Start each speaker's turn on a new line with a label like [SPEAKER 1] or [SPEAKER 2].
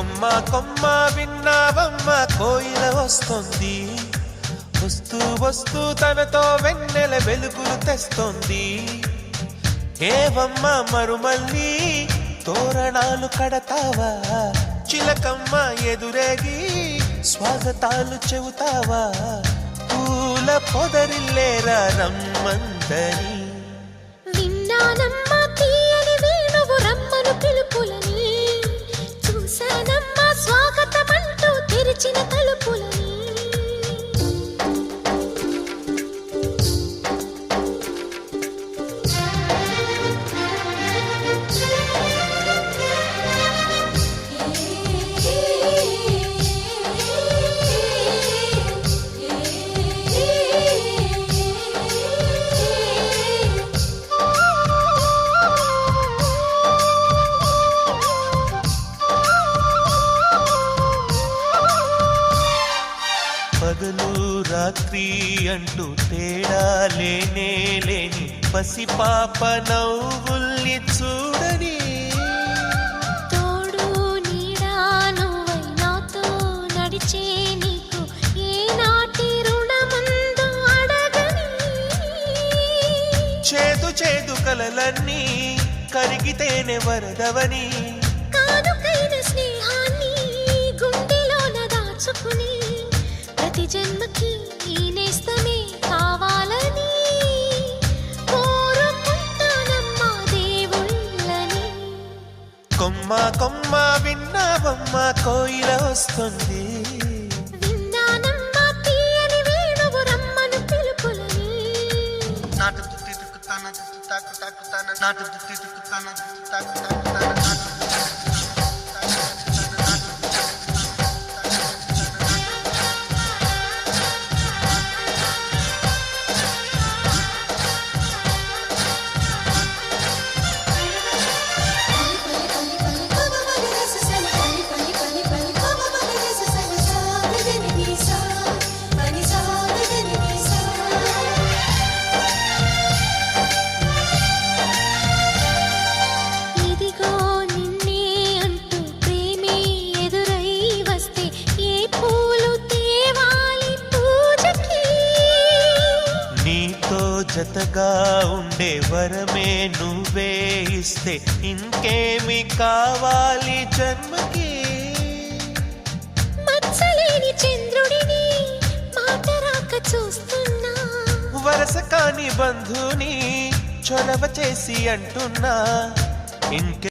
[SPEAKER 1] కొమ్మ కొమ్మ విన్నావమ్మ కోయిల వస్తుంది. వస్తూ వస్తూ తనతో వెన్నెల వెలుగులు తెస్తుంది. ఏవమ్మ మరుమల్లి తోరణాలు కడతావా? చిలకమ్మ ఎదురేగి స్వాగతాలు చెబుతావా? పూల పొదరిల్లేరా రమ్మందని
[SPEAKER 2] విన్నానమ్మ
[SPEAKER 1] పగలు రాత్రి అంటూ తేడా లేనే లేని పసిపాప నవ్వుల్ని చూడని.
[SPEAKER 2] తోడు నీడా నువ్వై నాతో నడిచే నీకు ఏనాటి రుణముందో అడగని.
[SPEAKER 1] చేదు చేదు కలలన్నీ కరిగితేనే వరదవని. కొమ్మ కొమ్మ విన్నావమ్మ కోయిల వస్తుంది.
[SPEAKER 2] విన్నానమ్మా తీయని వేణువు రమ్మను పిలుపులని.
[SPEAKER 3] నాటు దుత్తి దుక్కుతాన దుత్తు తాకు తాకుతాన నాటు దుత్తి దుక్కుతాన దుత్తు తాకు తాకుతాన నాటు
[SPEAKER 1] జతగా ఉండే వరమే నువ్వే ఇస్తే ఇంకేమి కావాలి జన్మకి?
[SPEAKER 2] మచ్చలేని చంద్రుడిని మాట రాక చూస్తున్నా.
[SPEAKER 1] వరస కాని బంధుని చొరవ చేసి అంటున్నా. ఇంకే